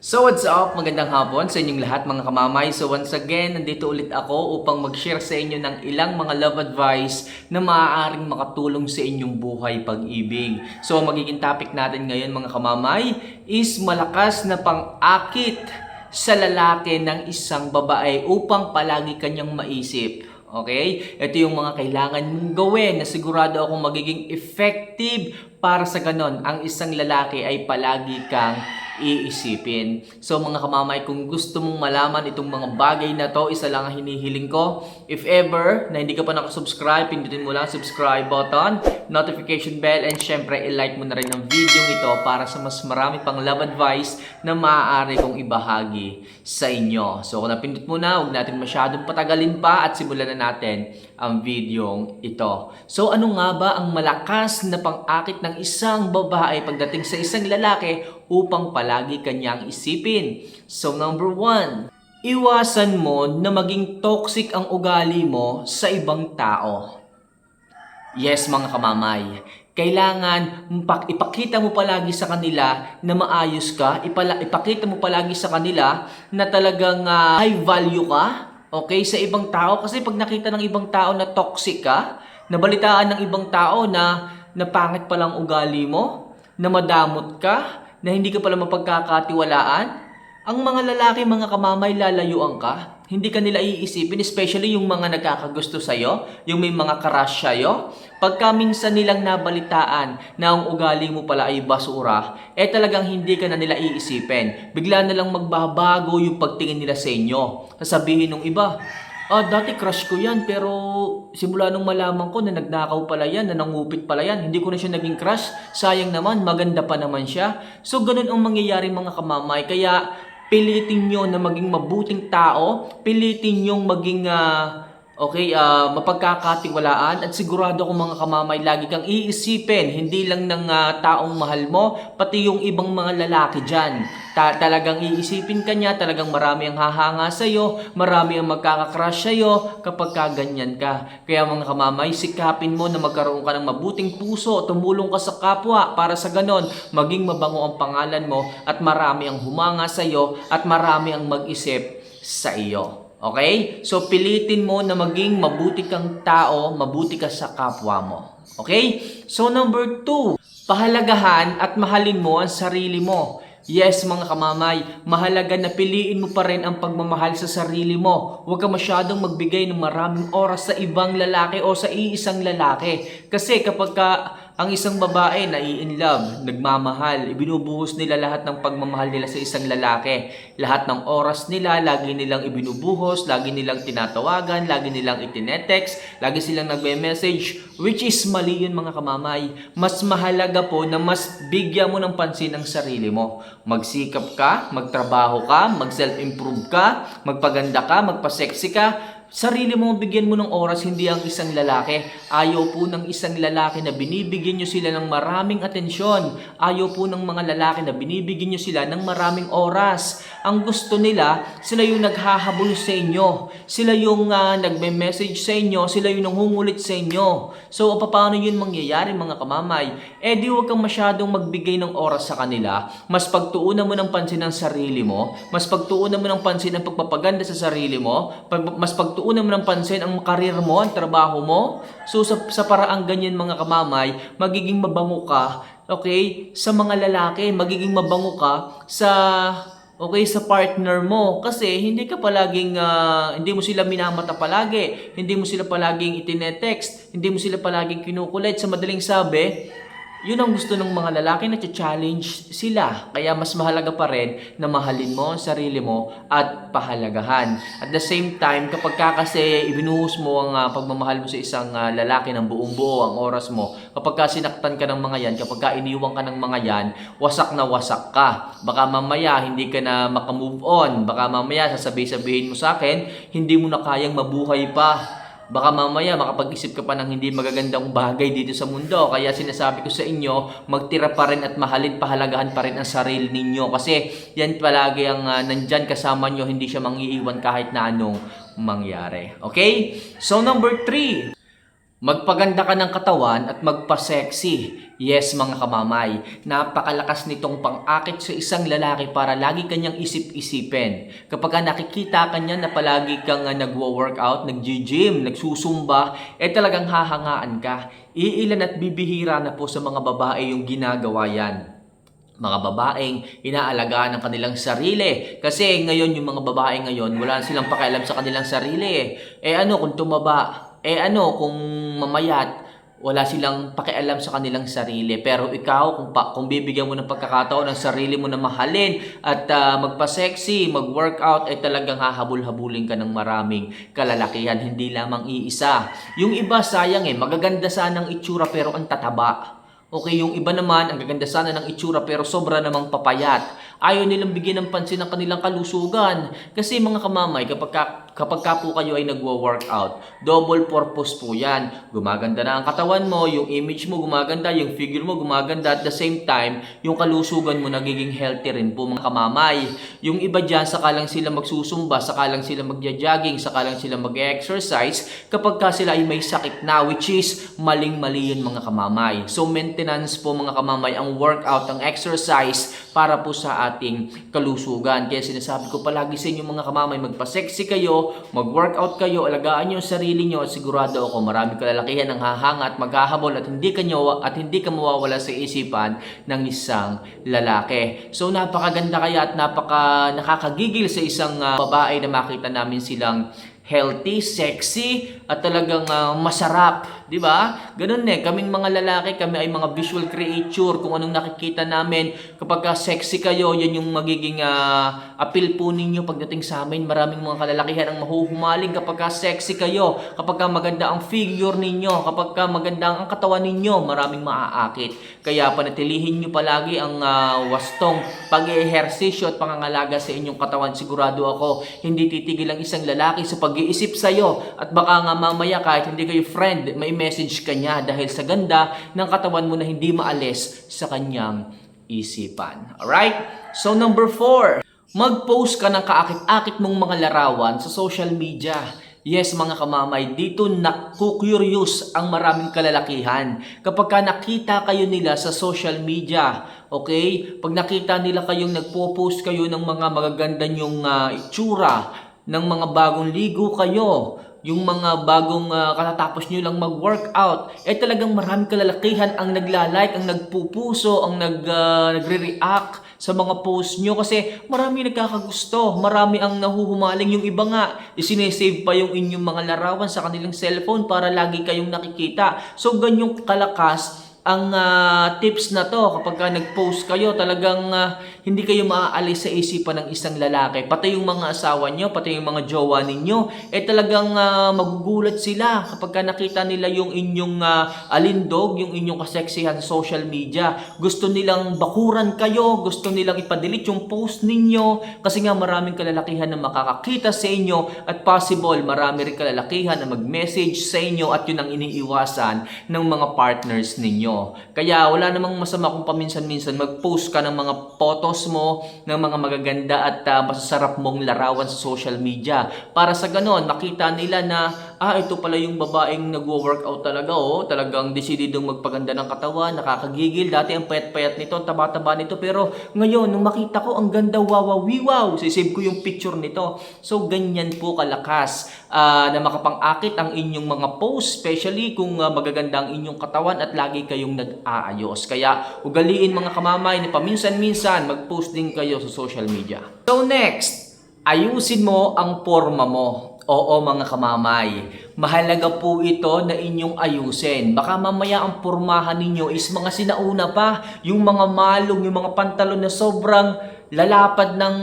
So what's up? Magandang hapon sa inyong lahat mga kamamay. So once again, nandito ulit ako upang mag-share sa inyo ng ilang mga love advice na maaaring makatulong sa inyong buhay pag-ibig. So magiging topic natin ngayon mga kamamay is malakas na pang-akit sa lalaki ng isang babae upang palagi kanyang maisip. Okay? Ito yung mga kailangan mong gawin na sigurado akong magiging effective para sa ganon. Ang isang lalaki ay palagi kang iisipin. So mga kamamay, kung gusto mong malaman itong mga bagay na to, isa lang ang hinihiling ko. If ever na hindi ka pa nakasubscribe, pindutin mo lang subscribe button, notification bell, and syempre i-like mo na rin ang video ito para sa mas marami pang love advice na maaari kong ibahagi sa inyo. So kung napindot mo na, huwag natin masyadong patagalin pa at simulan na natin ang videong ito. So ano nga ba ang malakas na pang-akit ng isang babae pagdating sa isang lalaki upang palagi kanyang isipin? So number one, iwasan mo na maging toxic ang ugali mo sa ibang tao. Yes, mga kamamay. Kailangan pak- ipakita mo palagi sa kanila na maayos ka. Ipala- ipakita mo palagi sa kanila na talagang ah, high value ka. Okay, sa ibang tao. Kasi pag nakita ng ibang tao na toxic ka, nabalitaan ng ibang tao na, na pangit palang ugali mo, na madamot ka, na hindi ka pala mapagkakatiwalaan, ang mga lalaki, mga kamamay, lalayuan ka. Hindi ka nila iisipin, especially yung mga nagkakagusto sa'yo, yung may mga crush sa'yo. Pagka minsan nilang nabalitaan na ang ugali mo pala ay basura, eh talagang hindi ka na nila iisipin. Bigla na lang magbabago yung pagtingin nila sa inyo. Sasabihin ng iba, Ah, dati crush ko yan, pero simula nung malaman ko na nagnakaw pala yan, na nangupit pala yan, hindi ko na siya naging crush. Sayang naman, maganda pa naman siya. So, ganun ang mangyayari mga kamamay. Kaya, pilitin nyo na maging mabuting tao, pilitin nyo maging, ah, okay, ah, mapagkakatiwalaan, at sigurado ko mga kamamay, lagi kang iisipin, hindi lang ng ah, taong mahal mo, pati yung ibang mga lalaki dyan. Ta- talagang iisipin ka niya, talagang marami ang hahanga sa'yo, marami ang magkakakrush sa'yo kapag ka ganyan ka. Kaya mga kamamay, sikapin mo na magkaroon ka ng mabuting puso, tumulong ka sa kapwa para sa ganon, maging mabango ang pangalan mo at marami ang humanga sa'yo at marami ang mag-isip sa iyo. Okay? So, pilitin mo na maging mabuti kang tao, mabuti ka sa kapwa mo. Okay? So, number two, pahalagahan at mahalin mo ang sarili mo. Yes, mga kamamay, mahalaga na piliin mo pa rin ang pagmamahal sa sarili mo. Huwag ka masyadong magbigay ng maraming oras sa ibang lalaki o sa iisang lalaki. Kasi kapag ka ang isang babae na in love, nagmamahal, ibinubuhos nila lahat ng pagmamahal nila sa isang lalaki. Lahat ng oras nila, lagi nilang ibinubuhos, lagi nilang tinatawagan, lagi nilang itinetext, lagi silang nagme-message, which is mali yun mga kamamay. Mas mahalaga po na mas bigyan mo ng pansin ang sarili mo. Magsikap ka, magtrabaho ka, mag-self-improve ka, magpaganda ka, magpa-sexy ka, sarili mo bigyan mo ng oras, hindi ang isang lalaki. Ayaw po ng isang lalaki na binibigyan nyo sila ng maraming atensyon. Ayaw po ng mga lalaki na binibigyan nyo sila ng maraming oras. Ang gusto nila, sila yung naghahabol sa inyo. Sila yung ah, nagme-message sa inyo. Sila yung nangungulit sa inyo. So, paano yun mangyayari mga kamamay? Eh di huwag kang masyadong magbigay ng oras sa kanila. Mas pagtuunan mo ng pansin ang sarili mo. Mas pagtuunan mo ng pansin ang pagpapaganda sa sarili mo. Mas pagtuunan mo ng pansin ang karir mo, ang trabaho mo. So sa, sa paraang ganyan mga kamamay, magiging mabango ka, okay, sa mga lalaki. Magiging mabango ka sa okay sa partner mo kasi hindi ka palaging ah, hindi mo sila minamata palagi hindi mo sila palaging itinetext hindi mo sila palaging kinukulit sa madaling sabi yun ang gusto ng mga lalaki na challenge sila. Kaya mas mahalaga pa rin na mahalin mo ang sarili mo at pahalagahan. At the same time, kapag ka kasi ibinuhos mo ang ah, pagmamahal mo sa isang ah, lalaki ng buong buo, ang oras mo, kapag ka sinaktan ka ng mga yan, kapag ka iniwang ka ng mga yan, wasak na wasak ka. Baka mamaya hindi ka na makamove on. Baka mamaya sasabihin-sabihin mo sa akin, hindi mo na kayang mabuhay pa. Baka mamaya makapag-isip ka pa ng hindi magagandang bagay dito sa mundo. Kaya sinasabi ko sa inyo, magtira pa rin at mahalin, pahalagahan pa rin ang sarili ninyo. Kasi yan palagi ang ah, nandyan kasama nyo, hindi siya mangiiwan kahit na anong mangyari. Okay? So number three, Magpaganda ka ng katawan at magpa-sexy. Yes, mga kamamay, napakalakas nitong pang-akit sa isang lalaki para lagi kanyang isip-isipin. Kapag ka nakikita ka niya na palagi kang uh, nagwo-workout, nag-gym, nagsusumba, eh talagang hahangaan ka. Iilan at bibihira na po sa mga babae yung ginagawa yan mga babaeng inaalagaan ng kanilang sarili. Kasi ngayon yung mga babae ngayon, wala silang pakialam sa kanilang sarili. Eh, eh ano kung tumaba? Eh ano kung mamayat? Wala silang pakialam sa kanilang sarili. Pero ikaw, kung, pa, kung bibigyan mo ng pagkakataon ng sarili mo na mahalin at uh, magpa-sexy, mag-workout, ay eh, talagang hahabol-habulin ka ng maraming kalalakihan, hindi lamang iisa. Yung iba, sayang eh, magaganda sana ang itsura pero ang tataba. Okay, yung iba naman, ang gaganda sana ng itsura pero sobra namang papayat. Ayaw nilang bigyan ng pansin ng kanilang kalusugan. Kasi mga kamamay, kapag ka, kapag ka po kayo ay nagwo-workout, double purpose po yan. Gumaganda na ang katawan mo, yung image mo gumaganda, yung figure mo gumaganda. At the same time, yung kalusugan mo nagiging healthy rin po mga kamamay. Yung iba dyan, saka lang sila magsusumba, saka lang sila magja-jogging, saka lang sila mag-exercise. Kapag ka sila ay may sakit na, which is maling-mali yun mga kamamay. So, maintenance po mga kamamay, ang workout, ang exercise para po sa ating kalusugan. Kaya sinasabi ko palagi sa inyo mga kamamay, magpa-sexy kayo, mag-workout kayo, alagaan niyo ang sarili niyo sigurado ako marami kalalakihan ang hahanga at maghahabol at hindi kanyo at hindi ka mawawala sa isipan ng isang lalaki. So napakaganda kaya at napaka nakakagigil sa isang uh, babae na makita namin silang healthy, sexy, at talagang uh, masarap. Di ba? Ganun eh. Kaming mga lalaki, kami ay mga visual creature. Kung anong nakikita namin, kapag ka sexy kayo, yan yung magiging uh, appeal po ninyo pagdating sa amin. Maraming mga kalalakihan ang mahuhumaling kapag ka sexy kayo. Kapag ka maganda ang figure ninyo. Kapag ka maganda ang katawan ninyo, maraming maaakit. Kaya panatilihin nyo palagi ang uh, wastong pag-ehersisyo at pangangalaga sa inyong katawan. Sigurado ako, hindi titigil ang isang lalaki sa pag mag-iisip sa'yo at baka nga mamaya kahit hindi kayo friend, may message ka niya dahil sa ganda ng katawan mo na hindi maalis sa kanyang isipan. Alright? So number four, mag-post ka ng kaakit-akit mong mga larawan sa social media. Yes, mga kamamay, dito naku-curious ang maraming kalalakihan. Kapag ka nakita kayo nila sa social media, okay? Pag nakita nila kayong nagpo-post kayo ng mga magaganda nyong uh, itsura, ng mga bagong ligo kayo, yung mga bagong uh, katatapos nyo lang mag-workout, eh talagang maraming kalalakihan ang nagla-like, ang nagpupuso, ang nag, uh, nagre-react sa mga post nyo kasi marami nagkakagusto, marami ang nahuhumaling. Yung iba nga, isinesave pa yung inyong mga larawan sa kanilang cellphone para lagi kayong nakikita. So, ganyong kalakas ang uh, tips na to kapag ka nag-post kayo talagang uh, hindi kayo maaalis sa isipan ng isang lalaki. Pati yung mga asawa nyo pati yung mga jowa ninyo eh talagang uh, magugulat sila kapag ka nakita nila yung inyong uh, alindog yung inyong kaseksihan sa social media. Gusto nilang bakuran kayo gusto nilang ipadelete yung post ninyo kasi nga maraming kalalakihan na makakakita sa inyo at possible marami rin kalalakihan na mag-message sa inyo at yun ang iniiwasan ng mga partners ninyo nyo. Kaya wala namang masama kung paminsan-minsan mag-post ka ng mga photos mo, ng mga magaganda at uh, masasarap mong larawan sa social media. Para sa ganon, makita nila na, ah, ito pala yung babaeng nagwo-workout talaga, oh. Talagang desididong magpaganda ng katawan, nakakagigil. Dati ang payat-payat nito, ang taba-taba nito. Pero ngayon, nung makita ko, ang ganda, wow, wow, wow. Sisave ko yung picture nito. So, ganyan po kalakas uh, na makapang-akit ang inyong mga post, especially kung uh, magaganda ang inyong katawan at lagi kayo kayong nag-aayos. Kaya ugaliin mga kamamay na paminsan-minsan mag-post din kayo sa social media. So next, ayusin mo ang forma mo. Oo mga kamamay, mahalaga po ito na inyong ayusin. Baka mamaya ang pormahan ninyo is mga sinauna pa, yung mga malong, yung mga pantalon na sobrang lalapad ng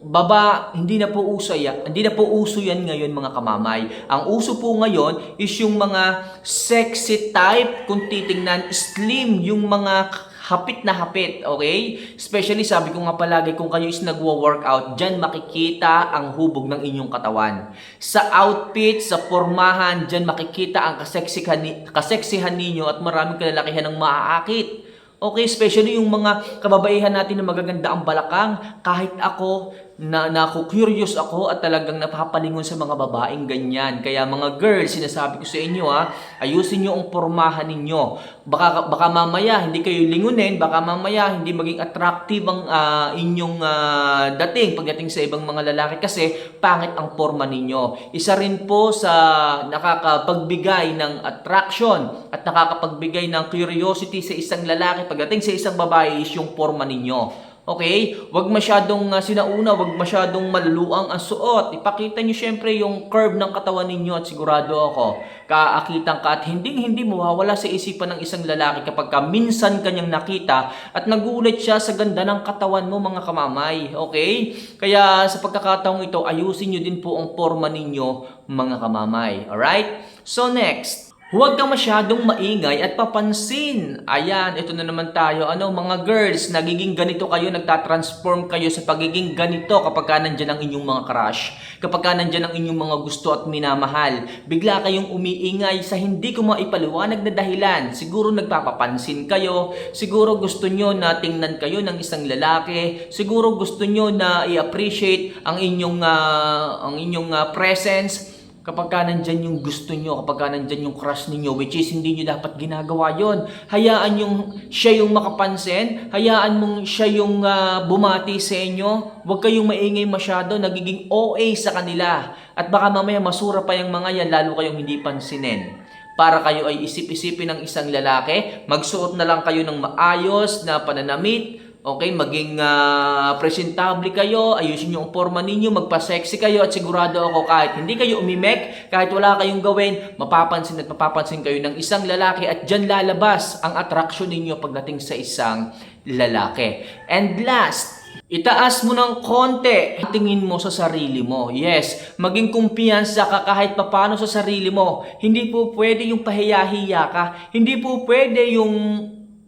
baba, hindi na po uso yan. Hindi na po uso yan ngayon mga kamamay. Ang uso po ngayon is yung mga sexy type, kung titingnan, slim, yung mga hapit na hapit, okay? Especially sabi ko nga palagi kung kayo is nagwo-workout, diyan makikita ang hubog ng inyong katawan. Sa outfit, sa pormahan, diyan makikita ang kaseksihan, kaseksihan ninyo at maraming kalalakihan ng maaakit. Okay, especially yung mga kababaihan natin na magaganda ang balakang. Kahit ako, na naku-curious ako at talagang napapalingon sa mga babaeng ganyan. Kaya mga girls, sinasabi ko sa inyo ha, ayusin nyo ang pormahan ninyo. Baka, baka mamaya hindi kayo lingunin, baka mamaya hindi maging attractive ang ah, inyong ah, dating pagdating sa ibang mga lalaki kasi pangit ang porma ninyo. Isa rin po sa nakakapagbigay ng attraction at nakakapagbigay ng curiosity sa isang lalaki pagdating sa isang babae is yung porma ninyo. Okay? Huwag masyadong uh, sinauna, huwag masyadong maluluang ang suot. Ipakita nyo syempre yung curve ng katawan ninyo at sigurado ako, kaakitan ka at hindi hindi mawawala sa isipan ng isang lalaki kapag ka minsan kanyang nakita at nagulat siya sa ganda ng katawan mo mga kamamay. Okay? Kaya sa pagkakataong ito, ayusin nyo din po ang forma ninyo mga kamamay. Alright? So next, Huwag kang masyadong maingay at papansin. Ayan, ito na naman tayo. Ano, mga girls, nagiging ganito kayo, nagtatransform kayo sa pagiging ganito kapag ka nandyan ang inyong mga crush. Kapag ka nandyan ang inyong mga gusto at minamahal. Bigla kayong umiingay sa hindi ko maipaliwanag na dahilan. Siguro nagpapapansin kayo. Siguro gusto nyo na tingnan kayo ng isang lalaki. Siguro gusto nyo na i-appreciate ang inyong, ah, ang inyong ah, presence kapag ka nandyan yung gusto nyo, kapag ka nandyan yung crush ninyo, which is hindi nyo dapat ginagawa yon Hayaan yung siya yung makapansin, hayaan mong siya yung ah, bumati sa inyo, huwag kayong maingay masyado, nagiging OA sa kanila. At baka mamaya masura pa yung mga yan, lalo kayong hindi pansinin. Para kayo ay isip-isipin ng isang lalaki, magsuot na lang kayo ng maayos na pananamit, Okay, maging ah, presentable kayo, ayusin ang forma ninyo, magpa-sexy kayo at sigurado ako kahit hindi kayo umimek, kahit wala kayong gawin, mapapansin at mapapansin kayo ng isang lalaki at dyan lalabas ang attraction ninyo pagdating sa isang lalaki. And last, Itaas mo ng konti tingin mo sa sarili mo. Yes, maging kumpiyansa ka kahit papano sa sarili mo. Hindi po pwede yung pahiya-hiya ka. Hindi po pwede yung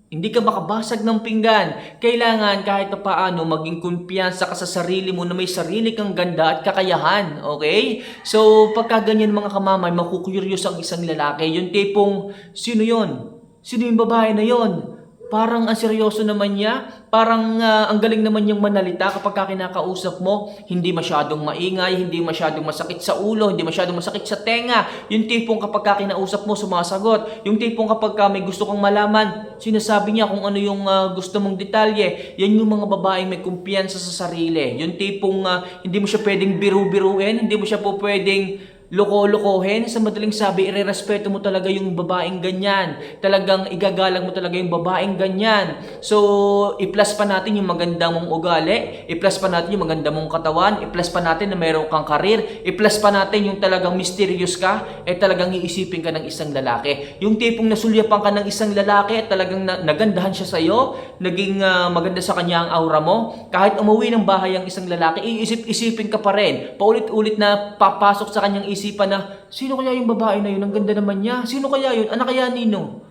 hindi ka makabasag ng pinggan. Kailangan kahit pa paano maging kumpiyansa ka sa sarili mo na may sarili kang ganda at kakayahan. Okay? So, pagka ganyan mga kamamay, makukuryos ang isang lalaki. Yung tipong, sino yon? Sino yung babae na yon? Parang ang seryoso naman niya, parang ah, ang galing naman niyang manalita kapag ka kinakausap mo, hindi masyadong maingay, hindi masyadong masakit sa ulo, hindi masyadong masakit sa tenga. Yung tipong kapag ka kinausap mo, sumasagot. Yung tipong kapag ka may gusto kang malaman, sinasabi niya kung ano yung ah, gusto mong detalye. Yan yung mga babaeng may kumpiyansa sa sarili. Yung tipong ah, hindi mo siya pwedeng biru-biruin, hindi mo siya po pwedeng loko-lokohin. Sa madaling sabi, irerespeto mo talaga yung babaeng ganyan. Talagang igagalang mo talaga yung babaeng ganyan. So, i-plus pa natin yung maganda mong ugali, i-plus pa natin yung maganda mong katawan, i-plus pa natin na meron kang karir, i-plus pa natin yung talagang mysterious ka, eh talagang iisipin ka ng isang lalaki. Yung tipong nasulyapan ka ng isang lalaki talagang na- nagandahan siya sa'yo, naging ah, maganda sa kanya ang aura mo, kahit umuwi ng bahay ang isang lalaki, iisip-isipin ka pa rin. Paulit-ulit na papasok sa kanyang isipan na, sino kaya yung babae na yun? Ang ganda naman niya. Sino kaya yun? Anak kaya nino?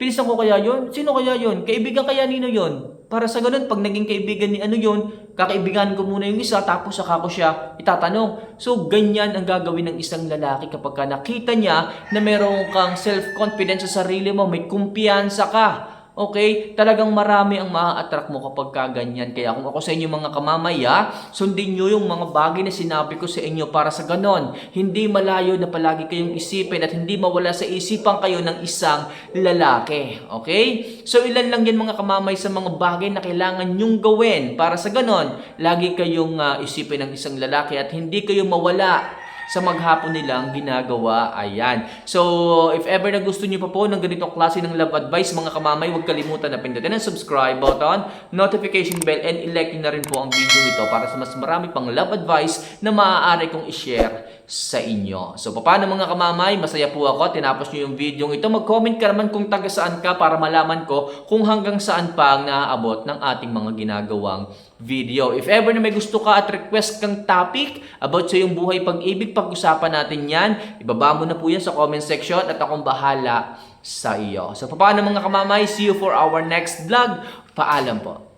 Pilisan ko kaya yun? Sino kaya yun? Kaibigan kaya nino yun? Para sa ganun, pag naging kaibigan ni ano yun, kakaibigan ko muna yung isa, tapos saka ko siya itatanong. So, ganyan ang gagawin ng isang lalaki kapag ka nakita niya na meron kang self-confidence sa sarili mo, may kumpiyansa ka. Okay? Talagang marami ang maa-attract mo kapag ka ganyan. Kaya kung ako sa inyo mga kamamaya, sundin nyo yung mga bagay na sinabi ko sa inyo para sa ganon. Hindi malayo na palagi kayong isipin at hindi mawala sa isipan kayo ng isang lalaki. Okay? So ilan lang yan mga kamamay sa mga bagay na kailangan nyong gawin para sa ganon. Lagi kayong ah, isipin ng isang lalaki at hindi kayo mawala sa maghapon nilang ginagawa. Ayan. So, if ever na gusto niyo pa po ng ganitong klase ng love advice, mga kamamay, huwag kalimutan na pindutin ang subscribe button, notification bell, and nyo na rin po ang video ito para sa mas marami pang love advice na maaari kong i-share sa inyo. So, paano mga kamamay? Masaya po ako. Tinapos nyo yung video ito. Mag-comment ka naman kung taga saan ka para malaman ko kung hanggang saan pa ang naaabot ng ating mga ginagawang video. If ever na may gusto ka at request kang topic about sa iyong buhay pag-ibig, pag-usapan natin yan. Ibaba mo na po yan sa comment section at akong bahala sa iyo. So, paano mga kamamay? See you for our next vlog. Paalam po.